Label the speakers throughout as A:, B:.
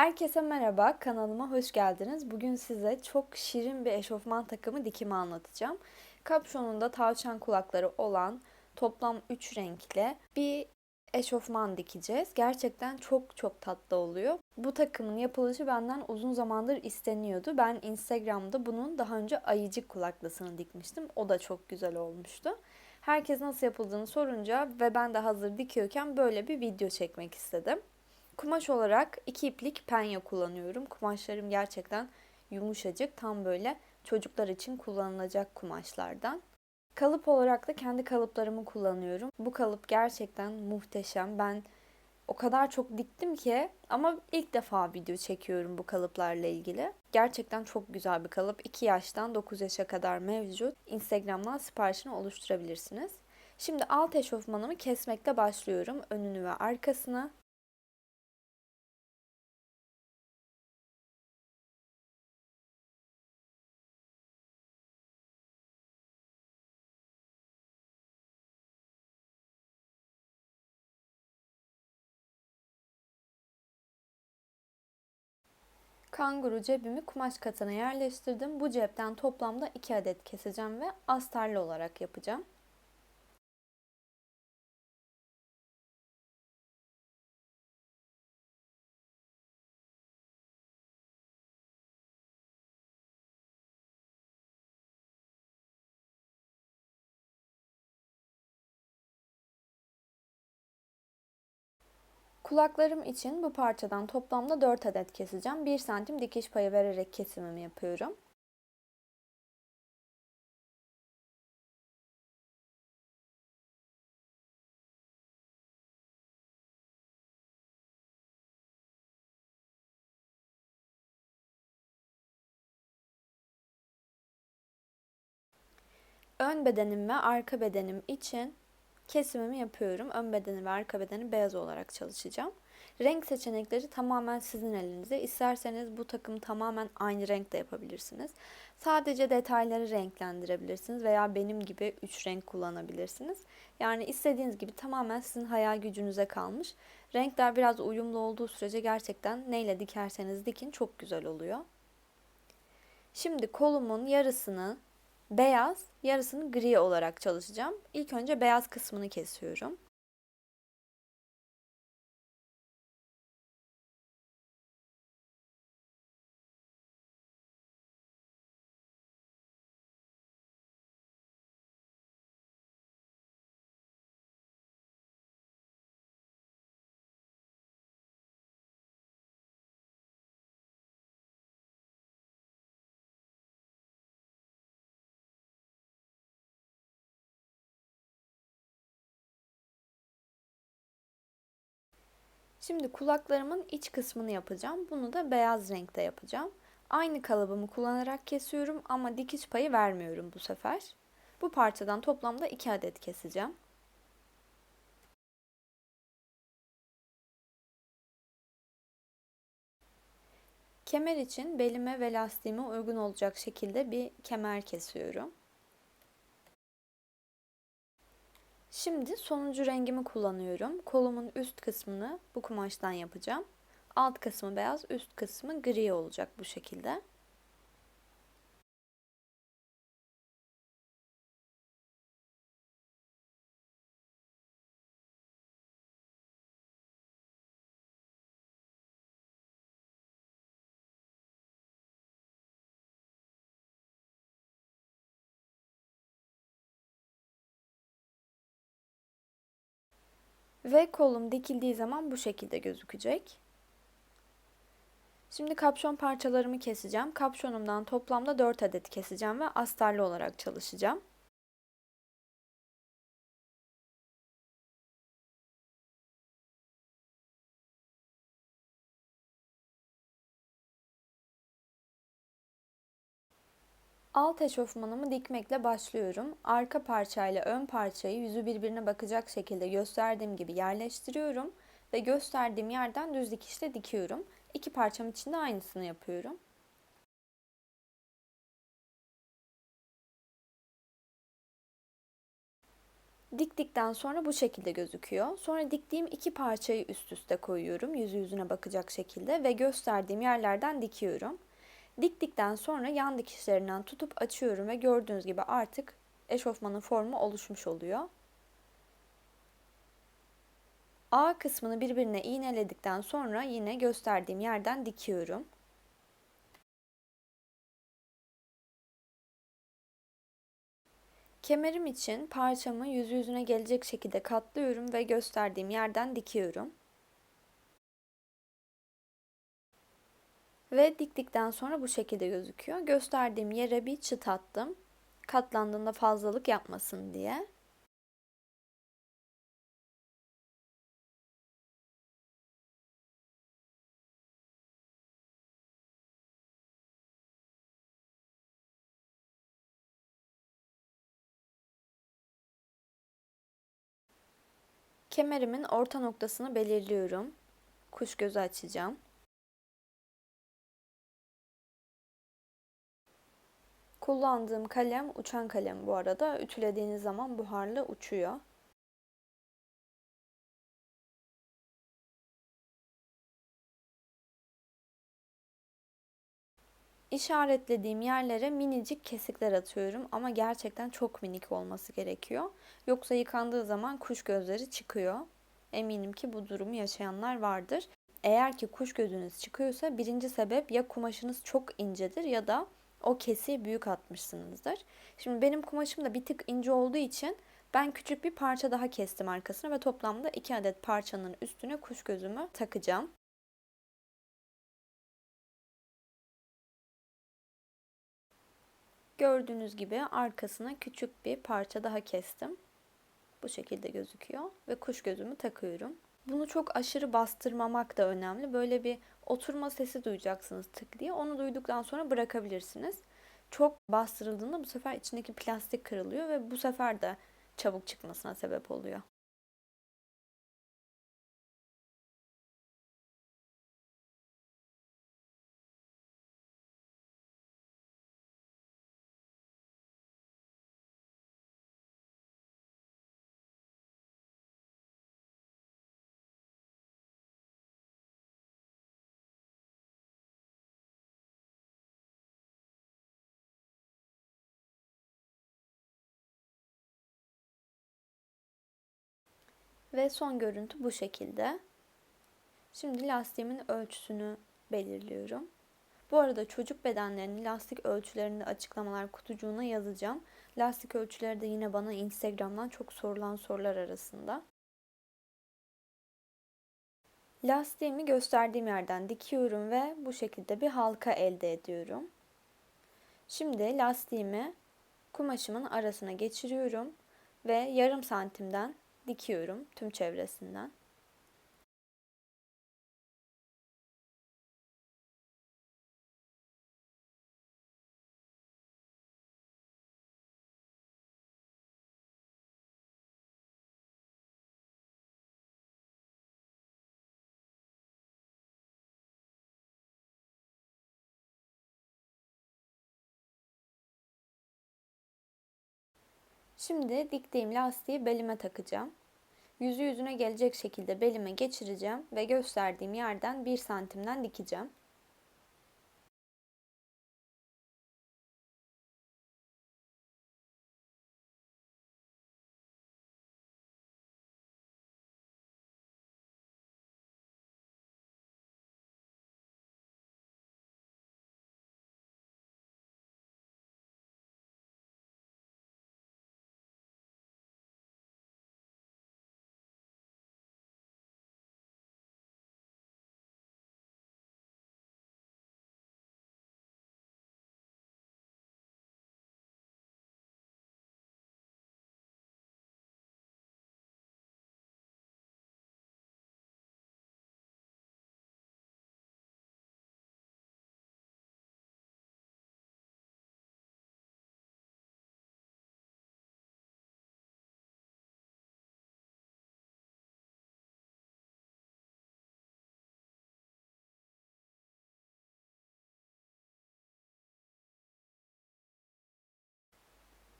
A: Herkese merhaba, kanalıma hoş geldiniz. Bugün size çok şirin bir eşofman takımı dikimi anlatacağım. Kapşonunda tavşan kulakları olan toplam 3 renkle bir eşofman dikeceğiz. Gerçekten çok çok tatlı oluyor. Bu takımın yapılışı benden uzun zamandır isteniyordu. Ben Instagram'da bunun daha önce ayıcık kulaklısını dikmiştim. O da çok güzel olmuştu. Herkes nasıl yapıldığını sorunca ve ben de hazır dikiyorken böyle bir video çekmek istedim. Kumaş olarak iki iplik penye kullanıyorum. Kumaşlarım gerçekten yumuşacık. Tam böyle çocuklar için kullanılacak kumaşlardan. Kalıp olarak da kendi kalıplarımı kullanıyorum. Bu kalıp gerçekten muhteşem. Ben o kadar çok diktim ki ama ilk defa video çekiyorum bu kalıplarla ilgili. Gerçekten çok güzel bir kalıp. 2 yaştan 9 yaşa kadar mevcut. Instagram'dan siparişini oluşturabilirsiniz. Şimdi alt eşofmanımı kesmekle başlıyorum. Önünü ve arkasını. Kanguru cebimi kumaş katına yerleştirdim. Bu cepten toplamda 2 adet keseceğim ve astarlı olarak yapacağım. Kulaklarım için bu parçadan toplamda 4 adet keseceğim. 1 santim dikiş payı vererek kesimimi yapıyorum. Ön bedenim ve arka bedenim için kesimimi yapıyorum. Ön bedeni ve arka bedeni beyaz olarak çalışacağım. Renk seçenekleri tamamen sizin elinizde. İsterseniz bu takımı tamamen aynı renkte yapabilirsiniz. Sadece detayları renklendirebilirsiniz veya benim gibi 3 renk kullanabilirsiniz. Yani istediğiniz gibi tamamen sizin hayal gücünüze kalmış. Renkler biraz uyumlu olduğu sürece gerçekten neyle dikerseniz dikin çok güzel oluyor. Şimdi kolumun yarısını beyaz, yarısını gri olarak çalışacağım. İlk önce beyaz kısmını kesiyorum. Şimdi kulaklarımın iç kısmını yapacağım. Bunu da beyaz renkte yapacağım. Aynı kalıbımı kullanarak kesiyorum ama dikiş payı vermiyorum bu sefer. Bu parçadan toplamda 2 adet keseceğim. Kemer için belime ve lastiğime uygun olacak şekilde bir kemer kesiyorum. Şimdi sonuncu rengimi kullanıyorum. Kolumun üst kısmını bu kumaştan yapacağım. Alt kısmı beyaz, üst kısmı gri olacak bu şekilde. Ve kolum dikildiği zaman bu şekilde gözükecek. Şimdi kapşon parçalarımı keseceğim. Kapşonumdan toplamda 4 adet keseceğim ve astarlı olarak çalışacağım. Alt eşofmanımı dikmekle başlıyorum. Arka parçayla ön parçayı yüzü birbirine bakacak şekilde gösterdiğim gibi yerleştiriyorum ve gösterdiğim yerden düz dikişle dikiyorum. İki parçam için de aynısını yapıyorum. Diktikten sonra bu şekilde gözüküyor. Sonra diktiğim iki parçayı üst üste koyuyorum yüzü yüzüne bakacak şekilde ve gösterdiğim yerlerden dikiyorum. Diktikten sonra yan dikişlerinden tutup açıyorum ve gördüğünüz gibi artık eşofmanın formu oluşmuş oluyor. A kısmını birbirine iğneledikten sonra yine gösterdiğim yerden dikiyorum. Kemerim için parçamı yüzü yüzüne gelecek şekilde katlıyorum ve gösterdiğim yerden dikiyorum. Ve diktikten sonra bu şekilde gözüküyor. Gösterdiğim yere bir çıt attım. Katlandığında fazlalık yapmasın diye. Kemerimin orta noktasını belirliyorum. Kuş gözü açacağım. Kullandığım kalem uçan kalem bu arada. Ütülediğiniz zaman buharlı uçuyor. İşaretlediğim yerlere minicik kesikler atıyorum ama gerçekten çok minik olması gerekiyor. Yoksa yıkandığı zaman kuş gözleri çıkıyor. Eminim ki bu durumu yaşayanlar vardır. Eğer ki kuş gözünüz çıkıyorsa birinci sebep ya kumaşınız çok incedir ya da o kesiği büyük atmışsınızdır. Şimdi benim kumaşım da bir tık ince olduğu için ben küçük bir parça daha kestim arkasına ve toplamda 2 adet parçanın üstüne kuş gözümü takacağım. Gördüğünüz gibi arkasına küçük bir parça daha kestim. Bu şekilde gözüküyor ve kuş gözümü takıyorum. Bunu çok aşırı bastırmamak da önemli. Böyle bir oturma sesi duyacaksınız tık diye. Onu duyduktan sonra bırakabilirsiniz. Çok bastırıldığında bu sefer içindeki plastik kırılıyor ve bu sefer de çabuk çıkmasına sebep oluyor. Ve son görüntü bu şekilde. Şimdi lastiğimin ölçüsünü belirliyorum. Bu arada çocuk bedenlerinin lastik ölçülerini açıklamalar kutucuğuna yazacağım. Lastik ölçüleri de yine bana Instagram'dan çok sorulan sorular arasında. Lastiğimi gösterdiğim yerden dikiyorum ve bu şekilde bir halka elde ediyorum. Şimdi lastiğimi kumaşımın arasına geçiriyorum ve yarım santimden dikiyorum tüm çevresinden. Şimdi diktiğim lastiği belime takacağım. Yüzü yüzüne gelecek şekilde belime geçireceğim ve gösterdiğim yerden 1 santimden dikeceğim.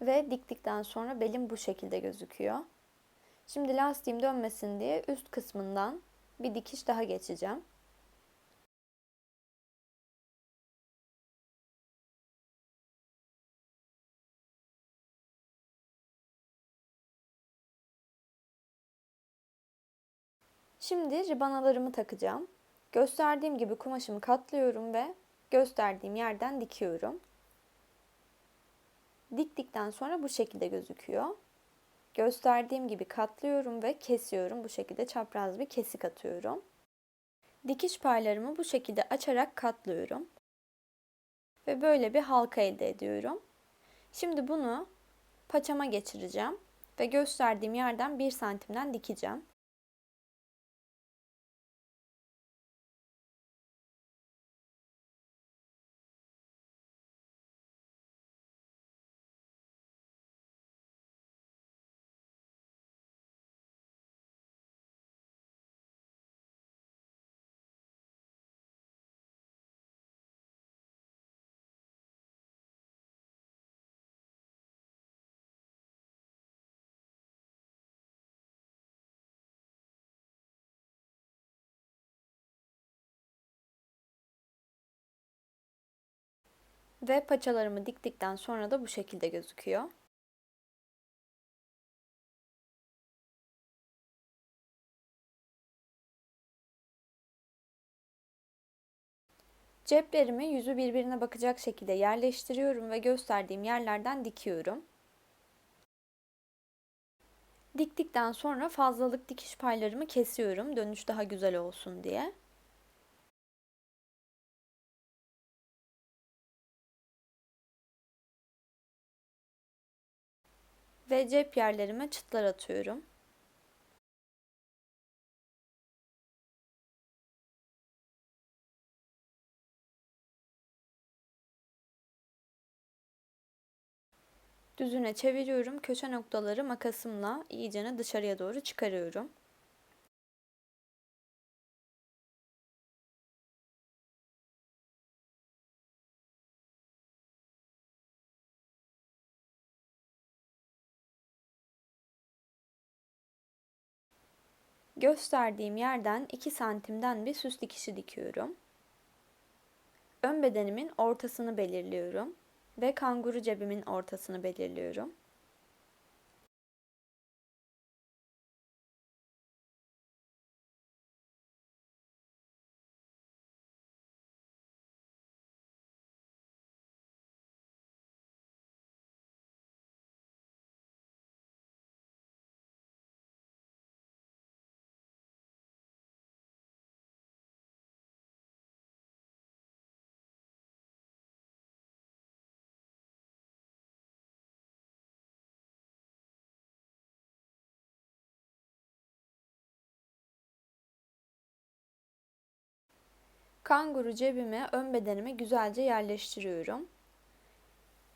A: Ve diktikten sonra belim bu şekilde gözüküyor. Şimdi lastiğim dönmesin diye üst kısmından bir dikiş daha geçeceğim. Şimdi ribanalarımı takacağım. Gösterdiğim gibi kumaşımı katlıyorum ve gösterdiğim yerden dikiyorum. Diktikten sonra bu şekilde gözüküyor. Gösterdiğim gibi katlıyorum ve kesiyorum. Bu şekilde çapraz bir kesik atıyorum. Dikiş paylarımı bu şekilde açarak katlıyorum. Ve böyle bir halka elde ediyorum. Şimdi bunu paçama geçireceğim ve gösterdiğim yerden 1 santimden dikeceğim. Ve paçalarımı diktikten sonra da bu şekilde gözüküyor. Ceplerimi yüzü birbirine bakacak şekilde yerleştiriyorum ve gösterdiğim yerlerden dikiyorum. Diktikten sonra fazlalık dikiş paylarımı kesiyorum dönüş daha güzel olsun diye. Ve cep yerlerime çıtlar atıyorum. Düzüne çeviriyorum. Köşe noktaları makasımla iyicene dışarıya doğru çıkarıyorum. Gösterdiğim yerden 2 santimden bir süs dikişi dikiyorum. Ön bedenimin ortasını belirliyorum ve kanguru cebimin ortasını belirliyorum. Kanguru cebime ön bedenime güzelce yerleştiriyorum.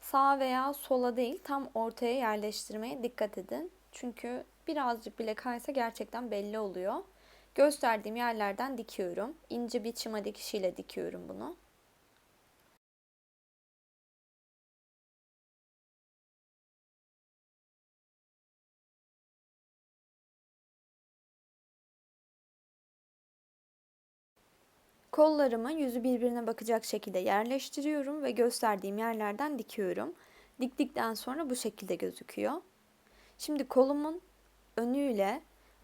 A: Sağa veya sola değil tam ortaya yerleştirmeye dikkat edin. Çünkü birazcık bile kaysa gerçekten belli oluyor. Gösterdiğim yerlerden dikiyorum. İnce bir çıma dikişiyle dikiyorum bunu. Kollarımı yüzü birbirine bakacak şekilde yerleştiriyorum ve gösterdiğim yerlerden dikiyorum. Diktikten sonra bu şekilde gözüküyor. Şimdi kolumun önüyle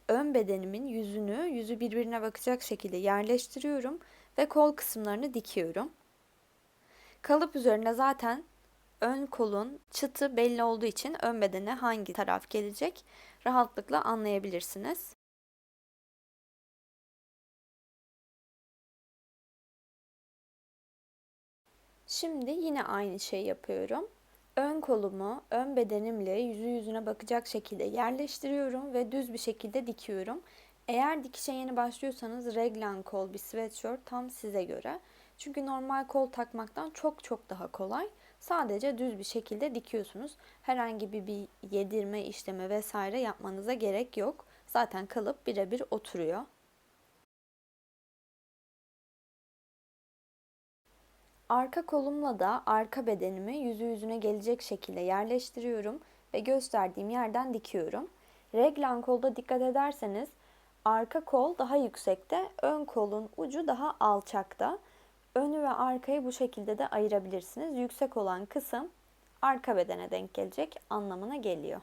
A: ön bedenimin yüzünü yüzü birbirine bakacak şekilde yerleştiriyorum ve kol kısımlarını dikiyorum. Kalıp üzerine zaten ön kolun çıtı belli olduğu için ön bedene hangi taraf gelecek rahatlıkla anlayabilirsiniz. Şimdi yine aynı şeyi yapıyorum. Ön kolumu ön bedenimle yüzü yüzüne bakacak şekilde yerleştiriyorum ve düz bir şekilde dikiyorum. Eğer dikişe yeni başlıyorsanız reglan kol bir sweatshirt tam size göre. Çünkü normal kol takmaktan çok çok daha kolay. Sadece düz bir şekilde dikiyorsunuz. Herhangi bir, bir yedirme işlemi vesaire yapmanıza gerek yok. Zaten kalıp birebir oturuyor. Arka kolumla da arka bedenimi yüzü yüzüne gelecek şekilde yerleştiriyorum ve gösterdiğim yerden dikiyorum. Reglan kolda dikkat ederseniz arka kol daha yüksekte, ön kolun ucu daha alçakta. Önü ve arkayı bu şekilde de ayırabilirsiniz. Yüksek olan kısım arka bedene denk gelecek anlamına geliyor.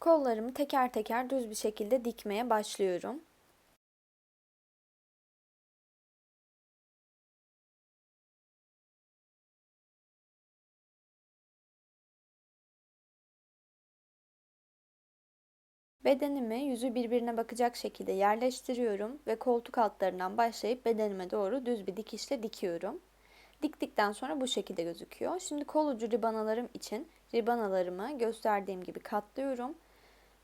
A: Kollarımı teker teker düz bir şekilde dikmeye başlıyorum. Bedenimi yüzü birbirine bakacak şekilde yerleştiriyorum ve koltuk altlarından başlayıp bedenime doğru düz bir dikişle dikiyorum. Diktikten sonra bu şekilde gözüküyor. Şimdi kol ucu ribanalarım için ribanalarımı gösterdiğim gibi katlıyorum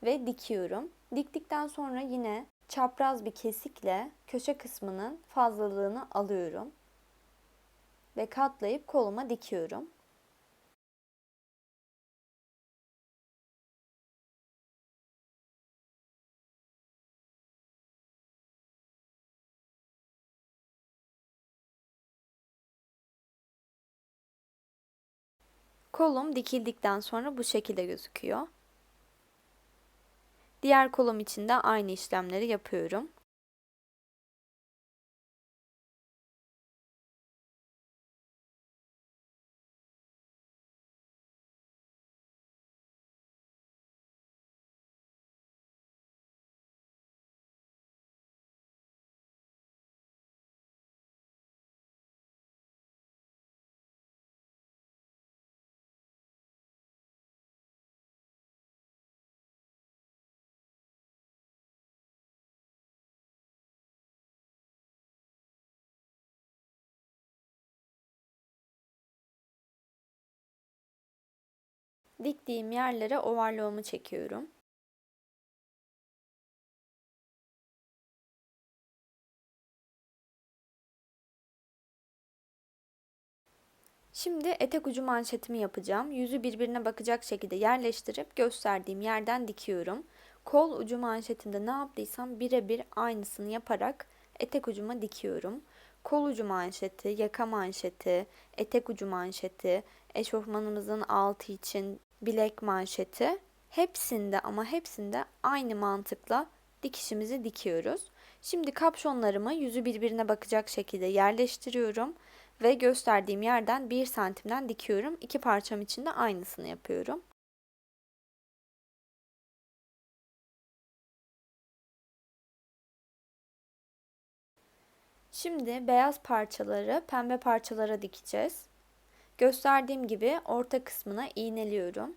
A: ve dikiyorum. Diktikten sonra yine çapraz bir kesikle köşe kısmının fazlalığını alıyorum ve katlayıp koluma dikiyorum. Kolum dikildikten sonra bu şekilde gözüküyor. Diğer kolum için de aynı işlemleri yapıyorum. Diktiğim yerlere overlock'umu çekiyorum. Şimdi etek ucu manşetimi yapacağım. Yüzü birbirine bakacak şekilde yerleştirip gösterdiğim yerden dikiyorum. Kol ucu manşetimde ne yaptıysam birebir aynısını yaparak etek ucuma dikiyorum. Kol ucu manşeti, yaka manşeti, etek ucu manşeti, eşofmanımızın altı için bilek manşeti hepsinde ama hepsinde aynı mantıkla dikişimizi dikiyoruz. Şimdi kapşonlarımı yüzü birbirine bakacak şekilde yerleştiriyorum ve gösterdiğim yerden 1 santimden dikiyorum. İki parçam için de aynısını yapıyorum. Şimdi beyaz parçaları pembe parçalara dikeceğiz. Gösterdiğim gibi orta kısmına iğneliyorum.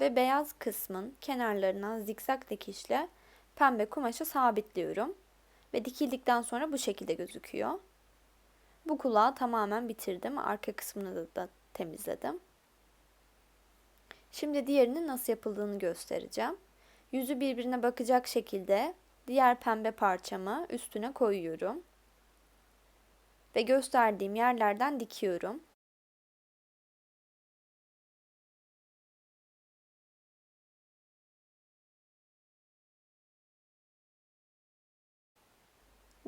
A: Ve beyaz kısmın kenarlarından zikzak dikişle pembe kumaşı sabitliyorum. Ve dikildikten sonra bu şekilde gözüküyor. Bu kulağı tamamen bitirdim. Arka kısmını da, da temizledim. Şimdi diğerinin nasıl yapıldığını göstereceğim. Yüzü birbirine bakacak şekilde diğer pembe parçamı üstüne koyuyorum. Ve gösterdiğim yerlerden dikiyorum.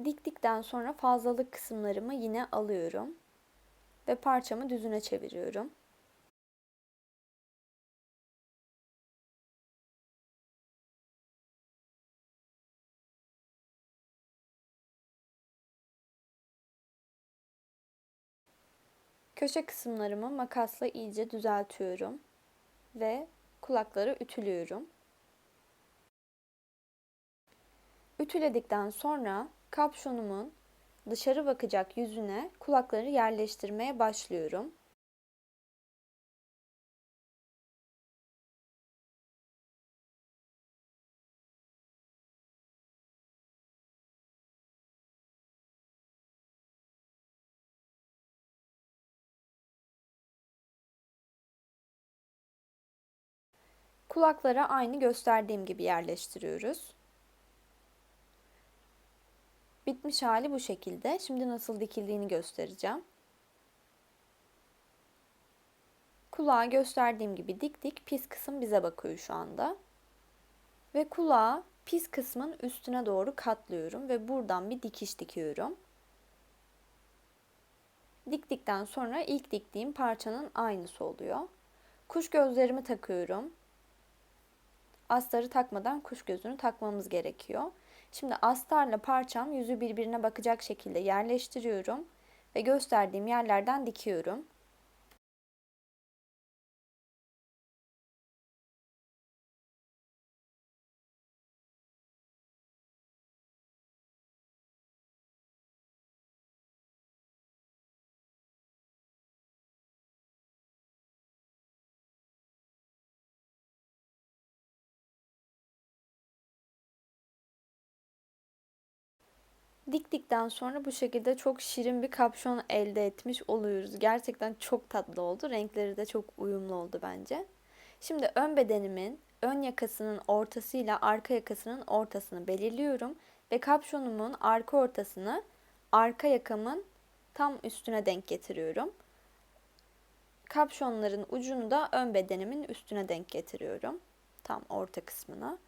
A: Diktikten sonra fazlalık kısımlarımı yine alıyorum ve parçamı düzüne çeviriyorum. Köşe kısımlarımı makasla iyice düzeltiyorum ve kulakları ütülüyorum. Ütüledikten sonra kapşonumun dışarı bakacak yüzüne kulakları yerleştirmeye başlıyorum. Kulaklara aynı gösterdiğim gibi yerleştiriyoruz. Bitmiş hali bu şekilde. Şimdi nasıl dikildiğini göstereceğim. Kulağı gösterdiğim gibi dik dik pis kısım bize bakıyor şu anda. Ve kulağı Pis kısmın üstüne doğru katlıyorum ve buradan bir dikiş dikiyorum. Diktikten sonra ilk diktiğim parçanın aynısı oluyor. Kuş gözlerimi takıyorum. Astarı takmadan kuş gözünü takmamız gerekiyor. Şimdi astarla parçam yüzü birbirine bakacak şekilde yerleştiriyorum ve gösterdiğim yerlerden dikiyorum. Diktikten sonra bu şekilde çok şirin bir kapşon elde etmiş oluyoruz. Gerçekten çok tatlı oldu. Renkleri de çok uyumlu oldu bence. Şimdi ön bedenimin ön yakasının ortasıyla arka yakasının ortasını belirliyorum ve kapşonumun arka ortasını arka yakamın tam üstüne denk getiriyorum. Kapşonların ucunu da ön bedenimin üstüne denk getiriyorum. Tam orta kısmına.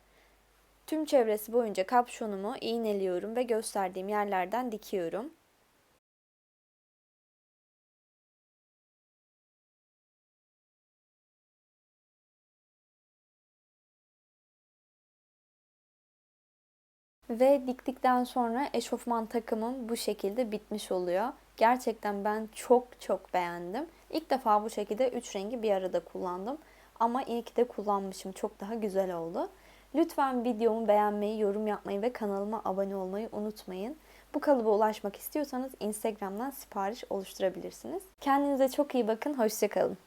A: Tüm çevresi boyunca kapşonumu iğneliyorum ve gösterdiğim yerlerden dikiyorum. Ve diktikten sonra eşofman takımım bu şekilde bitmiş oluyor. Gerçekten ben çok çok beğendim. İlk defa bu şekilde üç rengi bir arada kullandım. Ama iyi de kullanmışım. Çok daha güzel oldu. Lütfen videomu beğenmeyi, yorum yapmayı ve kanalıma abone olmayı unutmayın. Bu kalıba ulaşmak istiyorsanız Instagram'dan sipariş oluşturabilirsiniz. Kendinize çok iyi bakın. Hoşçakalın.